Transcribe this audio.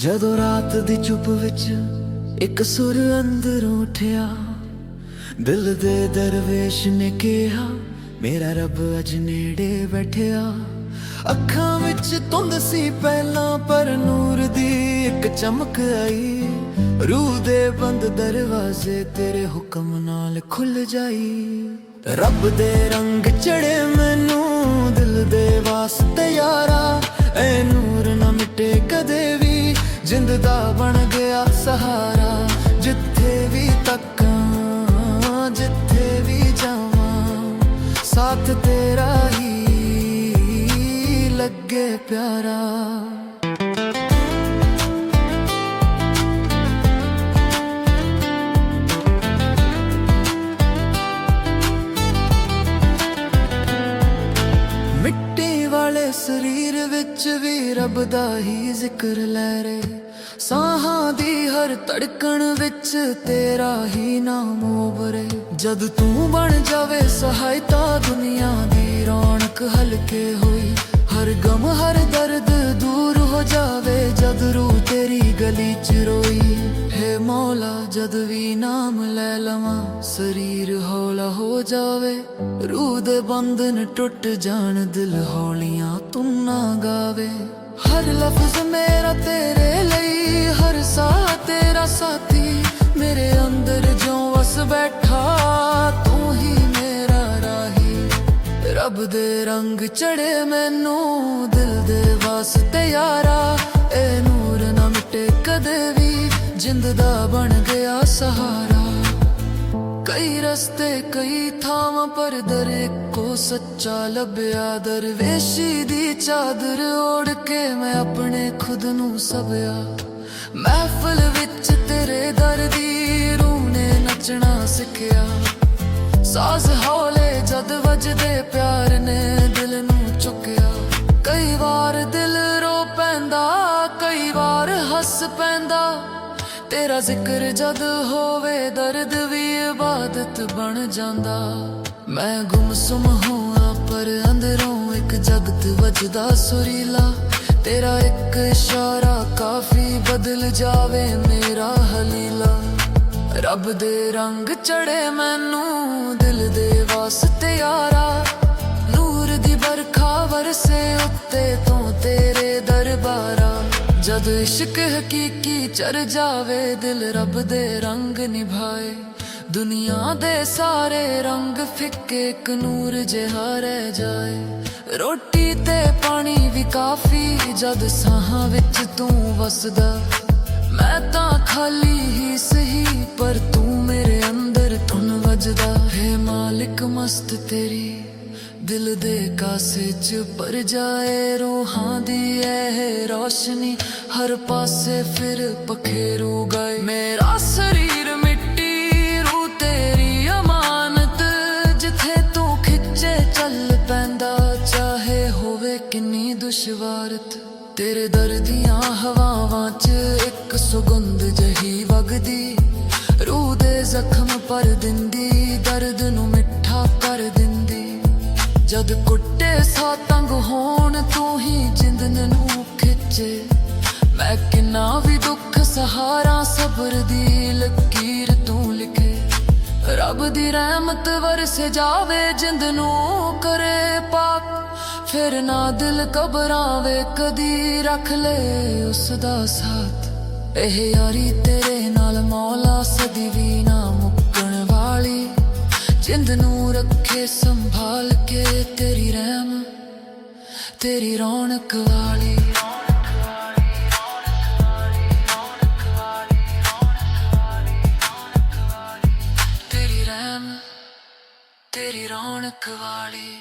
ਜਦੋਂ ਰਾਤ ਦੀ ਚੁੱਪ ਵਿੱਚ ਇੱਕ ਸੁਰ ਅੰਦਰੋਂ ਉੱਠਿਆ, ਦਿਲ ਦੇ ਦਰਵੇਸ਼ ਨੇ ਕਿਹਾ, ਮੇਰਾ ਰੱਬ ਅਜ ਨੇੜੇ ਬੈਠਿਆ। ਅੱਖਾਂ ਵਿੱਚ ਧੁੰਦ ਸੀ ਪਹਿਲਾਂ, ਪਰ ਨੂਰ ਦੀ ਇੱਕ ਚਮਕ ਆਈ। ਰੂਹ ਦੇ ਬੰਦ ਦਰਵਾਜ਼ੇ ਤੇਰੇ ਹੁਕਮ ਨਾਲ ਖੁੱਲ ਜਾਈ। ਰੱਬ ਦੇ ਰੰਗ ਚੜੇ ਮੈਨੂੰ ਜਾਵਾਂ ਤੇਰਾ ਹੀ ਲੱਗੇ ਪਿਆਰਾ। ਮਿੱਟੀ ਵਾਲੇ ਸਰੀਰ ਵਿੱਚ ਵੀ ਰੱਬ ਦਾ ਹੀ ਜ਼ਿਕਰ ਲੈ ਰੇ ਸਾਹਾਂ ਦੀ ਹਰ ਧੜਕਣ ਵਿੱਚ ਤੇਰਾ ਹੀ ਨਾਮ ਉਭਰੇ ਜਦ ਤੂੰ ਬਣ ਜਾਵੇ ਸਹਾਇਤਾ ਦੁਨੀਆ ਦੀ, ਰੌਣਕ ਹਲਕੇ ਹੋਈ। ਹਰ ਗਮ, ਹਰ ਦਰਦ ਦੂਰ ਹੋ ਜਾਵੇ ਜਦ ਰੂਹ ਤੇਰੀ ਗਲੀ ਚ ਰੋਈ। ਹੈ ਮੌਲਾ, ਜਦ ਵੀ ਨਾਮ ਲੈ ਲਵਾਂ, ਸਰੀਰ ਹੌਲਾ ਹੋ ਜਾਵੇ। ਰੂਹ ਦੇ ਬੰਧਨ ਟੁੱਟ ਜਾਣ, ਦਿਲ ਹੌਲੀਆਂ ਤੂੰ ਨਾ ਗਾਵੇ। ਹਰ ਲਫ਼ਜ਼ ਮੇਰਾ ਤੇਰੇ ਲਈ, ਹਰ ਸਾਹ ਤੇਰਾ ਸਾਥੀ। ਮੇਰੇ ਅੰਦਰ ਜੋ ਵਸ ਬੈਠਾ, ਤੂੰ ਹੀ ਮੇਰਾ ਰਾਹੀ। ਰੱਬ ਦੇ ਰੰਗ ਚੜੇ ਮੈਨੂੰ, ਦਿਲ ਦੇ ਵਾਸਤੇ ਯਾਰਾ ਇਹ ਨੂਰ ਨਾ ਮਿਟੇ ਕਦੇ ਵੀ, ਜਿੰਦ ਦਾ ਬਣ ਗਿਆ ਸਹਾਰਾ। ਕਈ ਰਸਤੇ, ਕਈ ਥਾਵਾਂ ਪਰ ਦਰ ਇੱਕੋ ਸੱਚਾ ਲੱਭਿਆ। ਦਰਵੇਸ਼ੀ ਦੀ ਚਾਦਰ ਓੜ ਕੇ ਮੈਂ ਆਪਣੇ ਖੁਦ ਨੂੰ ਸਭਿਆ। ਮਹਿਫਲ ਵਿੱਚ ਤੇਰੇ ਦਰ ਦੀ ਰੂਹ ਨੇ ਨੱਚਣਾ ਸਿੱਖਿਆ। ਸਾਜ਼ ਹੌਲੇ ਜਦ ਵੱਜਦੇ ਪਿਆਰ ਨੇ ਦਿਲ ਨੂੰ ਚੁੱਕਿਆ। ਕਈ ਵਾਰ ਦਿਲ ਰੋ ਪੈਂਦਾ, ਕਈ ਵਾਰ ਹੱਸ ਪੈਂਦਾ। ਤੇਰਾ ਜ਼ਿਕਰ ਜਦ ਹੋਵੇ, ਦਰਦ ਵੀ ਇਬਾਦਤ ਬਣ ਜਾਂਦਾ। ਮੈਂ ਗੁੰਮਸੁਮ ਹੋਇਆ ਪਰ ਅੰਦਰੋਂ ਇੱਕ ਜਗਤ ਵੱਜਦਾ ਸੁਰੀਲਾ। ਤੇਰਾ ਇੱਕ ਇਸ਼ਾਰਾ ਕਾਫੀ ਬਦਲ ਜਾਵੇ ਮੇਰਾ ਹਲੀਲਾ। ਰੱਬ ਦੇ ਰੰਗ ਚੜੇ ਮੈਨੂੰ, ਦਿਲ ਦੇ ਵਾਸਤੇ ਯਾਰਾ ਇਸ਼ਕ ਹਕੀਕੀ ਚਰ ਜਾਵੇ, ਦਿਲ ਰੱਬ ਦੇ ਰੰਗ ਨਿਭਾਏ। ਦੁਨੀਆ ਦੇ ਸਾਰੇ ਰੰਗ ਫਿੱਕੇ, ਇੱਕ ਨੂਰ ਜਿਹਾ ਰਹਿ ਜਾਏ। ਰੋਟੀ ਤੇ ਪਾਣੀ ਵੀ ਕਾਫੀ, ਜਦ ਸਾਹਾਂ ਵਿੱਚ ਤੂੰ ਵਸਦਾ। ਮੈਂ ਤਾਂ ਖਾਲੀ ਹੀ ਸਹੀ, ਪਰ ਤੂੰ ਮੇਰੇ ਅੰਦਰ ਧੁਨ ਵੱਜਦਾ। ਹੈ ਮਾਲਿਕ, ਮਸਤ ਤੇਰੀ। ਦਿਲ ਦੇ ਕਾਸੇ ਚ ਭਰ ਜਾਏ ਰੂਹਾਂ ਦੀ ਇਹ ਰੋਸ਼ਨੀ, ਹਰ ਪਾਸੇ ਫਿਰ ਪਖੇਰੂ ਗਏ। ਮੇਰਾ ਸਰੀਰ ਮਿੱਟੀ ਰੂਹ ਤੇਰੀ ਅਮਾਨਤ, ਜਿੱਥੇ ਤੂੰ ਖਿੱਚੇ ਚੱਲ ਪੈਂਦਾ, ਚਾਹੇ ਹੋਵੇ ਕਿੰਨੀ ਦੁਸ਼ਵਾਰਤ। ਤੇਰੇ ਦਰ ਦੀਆਂ ਹਵਾਵਾਂ 'ਚ ਇੱਕ ਸੁਗੰਧ ਜਹੀ ਵਗਦੀ, ਰੂਹ ਦੇ ਜ਼ਖਮ ਪਰ ਦਿੰਦੀ, ਦਰਦ ਨੂੰ ਜਦ ਕੁੱਟੇ ਸਾ ਤੰਗ ਹੋਣ, ਤੂੰ ਹੀ ਜਿੰਦਨ ਨੂੰ ਖਿੱਚੇ। ਮੈਂ ਕਿੰਨਾ ਵੀ ਦੁੱਖ ਸਹਾਰਾ ਸਬਰ ਦੀ ਲਕੀਰ ਤੂੰ ਲਿਖੇ। ਰੱਬ ਦੀ ਰਹਿਮਤ ਵਰਸੇ ਜਾਵੇ, ਜਿੰਦ ਨੂੰ ਕਰੇ ਪਾਕ। ਫਿਰ ਨਾ ਦਿਲ ਘਬਰਾਵੇ, ਕਦੀ ਰੱਖ ਲੈ ਉਸ ਦਾ ਸਾਥ। ਇਹ ਯਾਰੀ ਤੇਰੇ ਨਾਲ ਮੌਲਾ ਸਦੀ ਵੀ ਨਾ ਮੁੱਕਣ ਵਾਲੀ। ਜਿੰਦ ਨੂੰ ਰੱਖੇ, ਸੰਭਾਲ ਕੇ ਤੇਰੀ ਰੌਣਕ ਵਾਲੀ। ਤੇਰੀ ਰਹਿਮ ਤੇਰੀ ਰੌਣਕ ਵਾਲੀ।